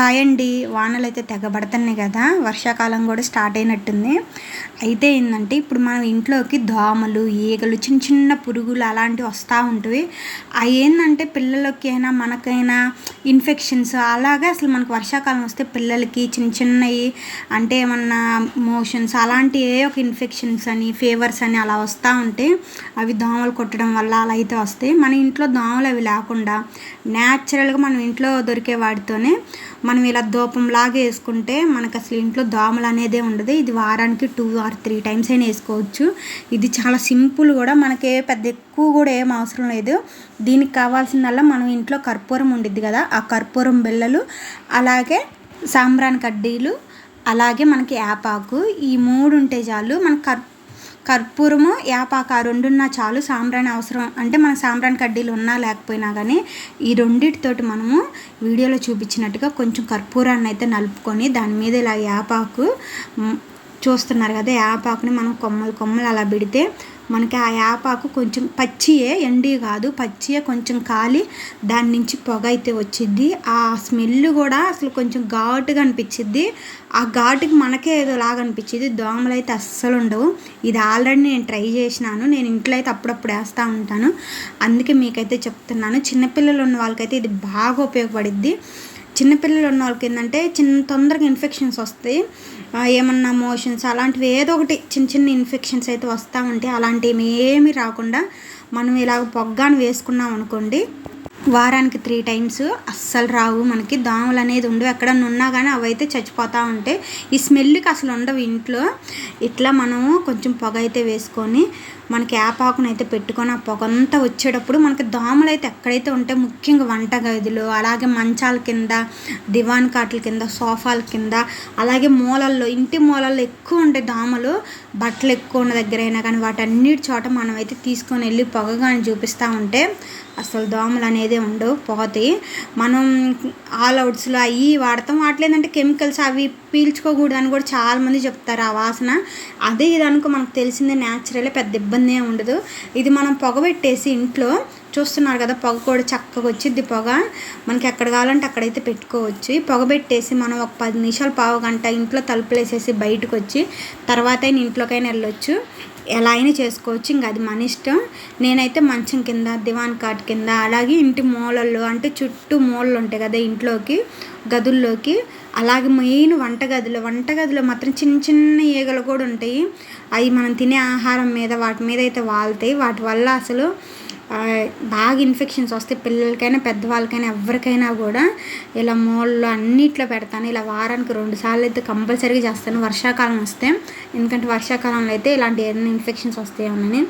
Hi అండి వానలు అయితే తెగబడుతున్నాయి కదా. వర్షాకాలం కూడా స్టార్ట్ అయినట్టుంది. అయితే ఏంటంటే ఇప్పుడు మనం ఇంట్లోకి దోమలు ఈగలు చిన్న చిన్న పురుగులు అలాంటివి వస్తూ ఉంటాయి అవి ఏంటంటే పిల్లలకి అయినా మనకైనా ఇన్ఫెక్షన్స్ అలాగే అసలు మనకు వర్షాకాలం వస్తే పిల్లలకి చిన్న చిన్నవి అంటే ఏమన్నా మోషన్స్ అలాంటి ఏ ఒక ఇన్ఫెక్షన్స్ అని ఫీవర్స్ అని అలా వస్తూ ఉంటే అవి దోమలు కొట్టడం వల్ల అలా అయితే వస్తాయి. మన ఇంట్లో దోమలు అవి లేకుండా న్యాచురల్గా మనం ఇంట్లో దొరికే వాటితోనే మనం ఇలా దూపంలాగా వేసుకుంటే మనకు అసలు ఇంట్లో దోమలు అనేదే ఉండదు. ఇది వారానికి టూ ఆర్ త్రీ టైమ్స్ అయినా వేసుకోవచ్చు. ఇది చాలా సింపుల్ కూడా. మనకి పెద్ద ఎక్కువ కూడా ఏం అవసరం లేదు. దీనికి కావాల్సిందల్లా మనం ఇంట్లో కర్పూరం ఉండిద్ది కదా ఆ కర్పూరం బిళ్ళలు అలాగే సాంబ్రాన్ కడ్డీలు అలాగే మనకి యాపాకు ఈ మూడు ఉంటే చాలు. మన కర్ కర్పూరము యాపాక ఆ రెండున్నా చాలు సాంబ్రాణి అవసరం. అంటే మన సాంబ్రాణి కడ్డీలు ఉన్నా లేకపోయినా కానీ ఈ రెండింటితోటి మనము వీడియోలో చూపించినట్టుగా కొంచెం కర్పూరాన్ని అయితే నలుపుకొని దాని మీద ఇలా యాపాకు చూస్తున్నారు కదా యాపాకుని మనం కొమ్మలు కొమ్మలు అలా పెడితే మనకి ఆ యాపాకు కొంచెం పచ్చియే ఎండి కాదు పచ్చియే కొంచెం కాలి దాని నుంచి పొగ అయితే వచ్చిద్ది. ఆ స్మెల్ కూడా అసలు కొంచెం ఘాటుగా అనిపించిద్ది. ఆ ఘాటుకి మనకే ఏదో లాగా అనిపించింది దోమలు అయితే అస్సలు ఉండవు. ఇది ఆల్రెడీ నేను ట్రై చేసినాను. నేను ఇంట్లో అయితే అప్పుడప్పుడు వేస్తూ ఉంటాను. అందుకే మీకైతే చెప్తున్నాను. చిన్నపిల్లలు ఉన్న వాళ్ళకైతే ఇది బాగా ఉపయోగపడిద్ది. చిన్నపిల్లలు ఉన్న వాళ్ళకి ఏంటంటే చిన్న తొందరగా ఇన్ఫెక్షన్స్ వస్తాయి. ఏమన్నా మోషన్స్ అలాంటివి ఏదో ఒకటి చిన్న చిన్న ఇన్ఫెక్షన్స్ అయితే వస్తూ ఉంటాయి. అలాంటివి ఏమీ రాకుండా మనం ఇలాగ పొగ్గాను వేసుకున్నాం అనుకోండి వారానికి త్రీ టైమ్స్ అస్సలు రావు మనకి. దోమలు అనేది ఉండవు. ఎక్కడన్నా ఉన్నా కానీ అవి అయితే చచ్చిపోతూ ఉంటాయి. ఈ స్మెల్కి అసలు ఉండవు ఇంట్లో. ఇట్లా మనము కొంచెం పొగ అయితే వేసుకొని మనకి ఆపాకును అయితే పెట్టుకొని ఆ పొగ అంతా వచ్చేటప్పుడు మనకి దోమలు అయితే ఎక్కడైతే ఉంటే ముఖ్యంగా వంట గదిలో అలాగే మంచాల కింద దివాన్ కాట్ల కింద సోఫాల కింద అలాగే మూలల్లో ఇంటి మూలల్లో ఎక్కువ ఉండే దోమలు బట్టలు ఎక్కువ ఉన్న దగ్గర అయినా కానీ వాటన్నిటి చోట మనం అయితే తీసుకొని వెళ్ళి పొగ కానీ చూపిస్తూ ఉంటే అసలు దోమలు అనేది ఉండవు పోతాయి. మనం ఆల్ అవుట్స్లో అవి వాడతాం. వాటిలో ఏంటంటే కెమికల్స్ అవి పీల్చుకోకూడదు అని కూడా చాలామంది చెప్తారు ఆ వాసన. అదే ఇది అనుకో మనకు తెలిసిందే న్యాచురలే పెద్ద ఇబ్బంది ఏమి ఉండదు. ఇది మనం పొగ పెట్టేసి ఇంట్లో చూస్తున్నారు కదా పొగ కూడా చక్కగా వచ్చింది పొగ. మనకి ఎక్కడ కావాలంటే అక్కడైతే పెట్టుకోవచ్చు. పొగ పెట్టేసి మనం ఒక పది నిమిషాలు పావు గంట ఇంట్లో తలుపులు వేసేసి బయటకు వచ్చి తర్వాత అయినా ఇంట్లోకైనా వెళ్ళొచ్చు. ఎలా అయినా చేసుకోవచ్చు. ఇంకా అది మన ఇష్టం. నేనైతే మంచం కింద దివాన్ కాట్ కింద అలాగే ఇంటి మూలల్లో అంటే చుట్టూ మూలలు ఉంటాయి కదా ఇంట్లోకి గదుల్లోకి. అలాగే మెయిన్ వంటగదిలో వంటగదిలో మాత్రం చిన్న చిన్న ఈగలు కూడా ఉంటాయి. అవి మనం తినే ఆహారం మీద వాటి మీద అయితే వాళ్తాయి. వాటి వల్ల అసలు బాగా ఇన్ఫెక్షన్స్ వస్తే పిల్లలకైనా పెద్దవాళ్ళకైనా ఎవరికైనా కూడా ఇలా మోళ్ళు అన్నిట్లో పెడతాను. ఇలా వారానికి రెండు సార్లు అయితే కంపల్సరీగా చేస్తాను. వర్షాకాలం వస్తే ఎందుకంటే వర్షాకాలంలో అయితే ఇలాంటి ఏదైనా ఇన్ఫెక్షన్స్ వస్తాయని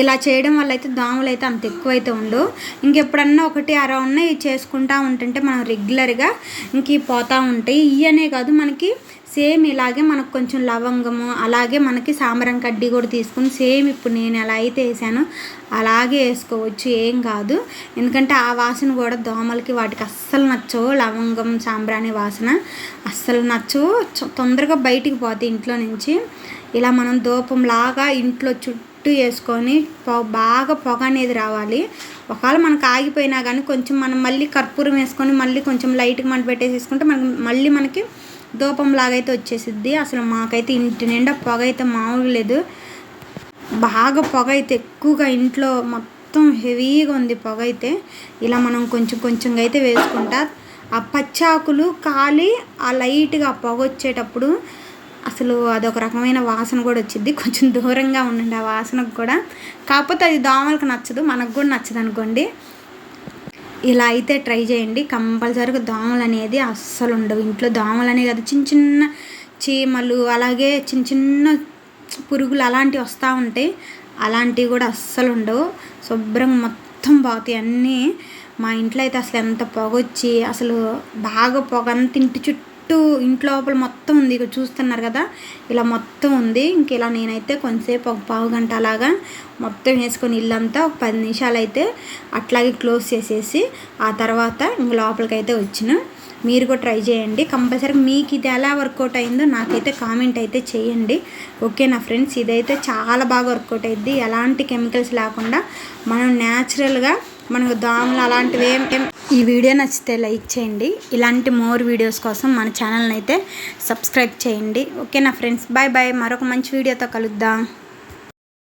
ఇలా చేయడం వల్ల అయితే దోమలు అయితే అంత ఎక్కువ అయితే ఉండవు. ఇంకెప్పుడన్నా ఒకటి అరౌండ్ ఇవి చేసుకుంటా ఉంటుంటే మనం రెగ్యులర్గా ఇంక పోతూ ఉంటాయి. ఇవనే కాదు మనకి సేమ్ ఇలాగే మనకు కొంచెం లవంగము అలాగే మనకి సాంబ్రం కడ్డీ కూడా తీసుకుని సేమ్ ఇప్పుడు నేను ఎలా అయితే వేసానో అలాగే వేసుకోవచ్చు ఏం కాదు. ఎందుకంటే ఆ వాసన కూడా దోమలకి వాటికి అస్సలు నచ్చవు. లవంగం సాంబ్రాణి వాసన అస్సలు నచ్చవు. తొందరగా బయటికి పోతాయి ఇంట్లో నుంచి. ఇలా మనం దూపంలాగా ఇంట్లో చుట్టూ వేసుకొని పొ బాగా పొగ అనేది రావాలి. ఒకవేళ మనకు ఆగిపోయినా కానీ కొంచెం మనం మళ్ళీ కర్పూరం వేసుకొని మళ్ళీ కొంచెం లైట్గా మంట పెట్టేసేసుకుంటే మనకి మళ్ళీ మనకి లాగైతే వచ్చేసిద్ది. అసలు మాకైతే ఇంటి నిండా పొగ అయితే మామూలు లేదు. బాగా పొగ అయితే ఎక్కువగా ఇంట్లో మొత్తం హెవీగా ఉంది పొగ అయితే. ఇలా మనం కొంచెం కొంచెంగా అయితే వేసుకుంటా. ఆ పచ్చాకులు కాలి ఆ లైట్గా పొగ వచ్చేటప్పుడు అసలు అదొక రకమైన వాసన కూడా వచ్చింది. కొంచెం దూరంగా ఉండండి ఆ వాసనకు కూడా. కాకపోతే అది దోమలకు నచ్చదు మనకు కూడా నచ్చదు అనుకోండి. ఇలా అయితే ట్రై చేయండి. కంపల్సరీగా దోమలు అనేది అస్సలు ఉండవు. ఇంట్లో దోమలు అనేది అది చిన్న చిన్న చీమలు అలాగే చిన్న చిన్న పురుగులు అలాంటివి వస్తూ ఉంటాయి అలాంటివి కూడా అస్సలు ఉండవు. శుభ్రంగా మొత్తం పోతాయి అన్నీ. మా ఇంట్లో అయితే అసలు ఎంత పొగొచ్చి అసలు బాగా పొగ అంత ఇంటి చుట్టూ చుట్టూ ఇంటి లోపల మొత్తం ఉంది. ఇక చూస్తున్నారు కదా ఇలా మొత్తం ఉంది. ఇంక ఇలా నేనైతే కొంతసేపు ఒక పావు గంట అలాగా మొత్తం వేసుకొని ఇల్లంతా ఒక పది నిమిషాలు అయితే అట్లాగే క్లోజ్ చేసేసి ఆ తర్వాత ఇంక లోపలికి అయితే వచ్చిన. మీరు కూడా ట్రై చేయండి. కంపల్సరీ మీకు ఇది ఎలా వర్కౌట్ అయిందో నాకైతే కామెంట్ అయితే చేయండి. ఓకే నా ఫ్రెండ్స్ ఇదైతే చాలా బాగా వర్కౌట్ అయింది ఎలాంటి కెమికల్స్ లేకుండా మనం న్యాచురల్గా మనకు దోమలు అలాంటివి ఏం ఈ వీడియో నచ్చితే లైక్ చేయండి. ఇలాంటి మోర్ వీడియోస్ కోసం మన ఛానల్ని అయితే సబ్స్క్రైబ్ చేయండి. ఓకే నా ఫ్రెండ్స్? Bye bye. మరొక మంచి వీడియోతో కలుద్దాం.